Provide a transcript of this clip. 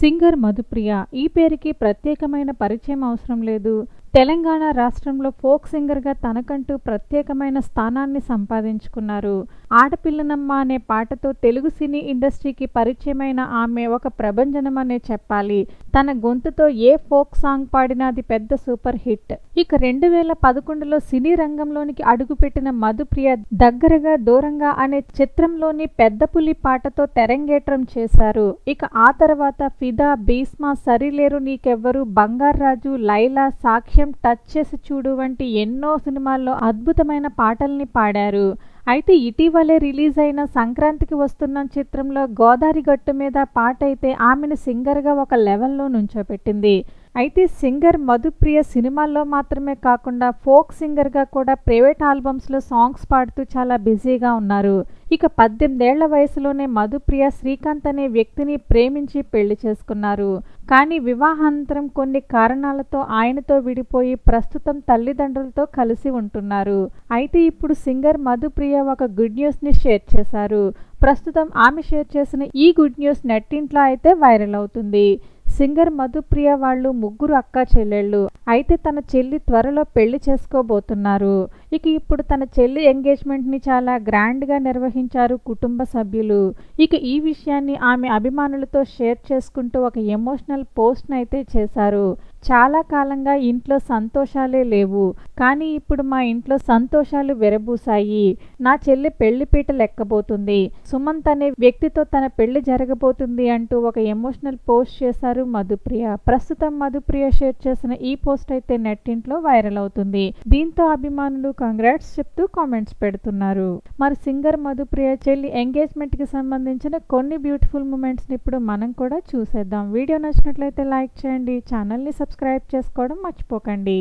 Singer Madhupriya. ఈ పేరుకి ప్రత్యేకమైన పరిచయం అవసరం లేదు. తెలంగాణ రాష్ట్రంలో ఫోక్ సింగర్గా తనకంటూ ప్రత్యేకమైన స్థానాన్ని సంపాదించుకున్నారు. ఆడపిల్లనమ్మ అనే పాటతో తెలుగు సినీ ఇండస్ట్రీకి పరిచయమైన ఆమె ఒక ప్రభంజనం అనే చెప్పాలి. తన గొంతుతో ఏ ఫోక్ సాంగ్ పాడినా అది పెద్ద సూపర్ హిట్. ఇక రెండు వేల పదకొండులో సినీ రంగంలోనికి అడుగుపెట్టిన మధుప్రియ దగ్గరగా దూరంగా అనే చిత్రంలోని పెద్ద పులి పాటతో తెరంగేట్రం చేశారు. ఇక ఆ తర్వాత ఫిదా భీస్మా సరిలేరు నీకెవ్వరు బంగారాజు లైలా సాక్షి విషయం టచ్ చేసి చూడు వంటి ఎన్నో సినిమాల్లో అద్భుతమైన పాటల్ని పాడారు. అయితే ఇటీవలే రిలీజ్ అయిన సంక్రాంతికి వస్తున్న చిత్రంలో గోదావరి గట్టు మీద పాట అయితే ఆమెను సింగర్గా ఒక లెవెల్లో నుంచోబెట్టింది అయితే సింగర్ మధుప్రియ సినిమాల్లో మాత్రమే కాకుండా ఫోక్ సింగర్గా కూడా ప్రైవేట్ ఆల్బమ్స్లో సాంగ్స్ పాడుతూ చాలా బిజీగా ఉన్నారు. ఇక పద్దెనిమిదేళ్ళ వయసులోనే మధుప్రియ శ్రీకాంత్ అనే వ్యక్తిని ప్రేమించి పెళ్ళి చేసుకున్నారు. కానీ వివాహాంతరం కొన్ని కారణాలతో ఆయనతో విడిపోయి ప్రస్తుతం తల్లిదండ్రులతో కలిసి ఉంటున్నారు. అయితే ఇప్పుడు సింగర్ మధుప్రియ ఒక గుడ్ న్యూస్ని షేర్ చేశారు. ప్రస్తుతం ఆమె షేర్ చేసిన ఈ గుడ్ న్యూస్ నెట్టింట్లో అయితే వైరల్ అవుతుంది. సింగర్ మధుప్రియ వాళ్ళు ముగ్గురు అక్క చెల్లెళ్ళు. అయితే తన చెల్లి త్వరలో పెళ్ళి చేసుకోబోతున్నారు. ఇక ఇప్పుడు తన చెల్లి ఎంగేజ్మెంట్ని చాలా గ్రాండ్గా నిర్వహించారు కుటుంబ సభ్యులు. ఇక ఈ విషయాన్ని ఆమె అభిమానులతో షేర్ చేసుకుంటూ ఒక ఎమోషనల్ పోస్ట్ని అయితే చేశారు. చాలా కాలంగా ఇంట్లో సంతోషాలే లేవు. కానీ ఇప్పుడు మా ఇంట్లో సంతోషాలు విరబూసాయి. నా చెల్లి పెళ్ళిపీట లెక్కబోతుంది. సుమంత్ అనే వ్యక్తితో తన పెళ్ళి జరగబోతుంది అంటూ ఒక ఎమోషనల్ పోస్ట్ చేశారు మధుప్రియ. ప్రస్తుతం మధుప్రియ షేర్ చేసిన ఈ పోస్ట్ పోస్ట్ అయితే నెట్టింట్లో వైరల్ అవుతుంది. దీంతో అభిమానులు కంగ్రాట్స్ చెప్తూ కామెంట్స్ పెడుతున్నారు. మరి సింగర్ మధుప్రియ చెల్లి ఎంగేజ్మెంట్కి సంబంధించిన కొన్ని బ్యూటిఫుల్ మూమెంట్స్ని ఇప్పుడు మనం కూడా చూసేద్దాం. వీడియో నచ్చినట్లయితే లైక్ చేయండి ఛానల్ని సబ్స్క్రైబ్ చేసుకోవడం మర్చిపోకండి.